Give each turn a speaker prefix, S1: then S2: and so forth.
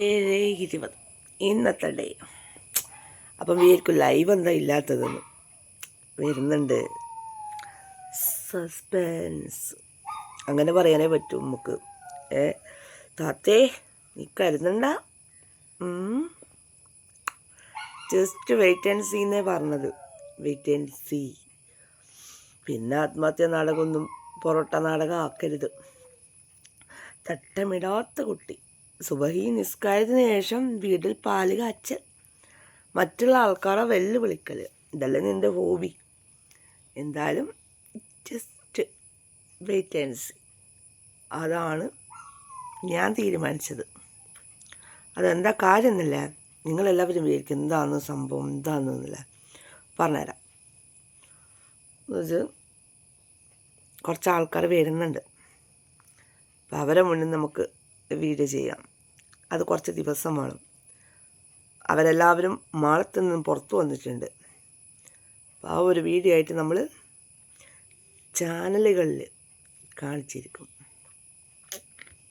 S1: ഏഴ് ഇരുപത്. ഇന്നത്തെ ഡേ അപ്പം വിചാരിക്കും ലൈവ് എന്താ ഇല്ലാത്തതെന്ന്. വരുന്നുണ്ട്. സസ്പെൻസ് അങ്ങനെ പറയാനേ പറ്റും നമുക്ക്. ഏ താത്തേ നീ കരുതണ്ട. ജസ്റ്റ് വെയിറ്റ് ആൻഡ് സീ എന്നേ പറഞ്ഞത്. വെയിറ്റ് ആൻഡ് സീ പിന്നെ ആത്മഹത്യ നാടകമൊന്നും പൊറോട്ട നാടകം ആക്കരുത്. തട്ടമിടാത്ത കുട്ടി. സുബഹി നിസ്കാരത്തിന് ശേഷം വീട്ടിൽ പാൽ കാച്ചൽ മറ്റുള്ള ആൾക്കാരെ വെല്ലുവിളിക്കൽ ഇതല്ലേ നിന്റെ ഹോബി. എന്തായാലും ജസ്റ്റ് വെയിറ്റ് ആൻഡ് സി അതാണ് ഞാൻ തീരുമാനിച്ചത്. അതെന്താ കാര്യം എന്നില്ല നിങ്ങളെല്ലാവരും വിചാരിക്കും എന്താണ് സംഭവം എന്താണെന്നില്ല പറഞ്ഞുതരാം. ഇത് കുറച്ച് ആൾക്കാർ വരുന്നുണ്ട്. അപ്പോൾ അവരെ മുന്നിൽ നമുക്ക് വീഡിയോ ചെയ്യാം. അത് കുറച്ച് ദിവസം വേണം. അവരെല്ലാവരും മാളത്തിൽ നിന്നും പുറത്തു വന്നിട്ടുണ്ട്. അപ്പോൾ ആ ഒരു വീഡിയോ ആയിട്ട് നമ്മൾ ചാനലുകളിൽ കാണിച്ചിരിക്കും.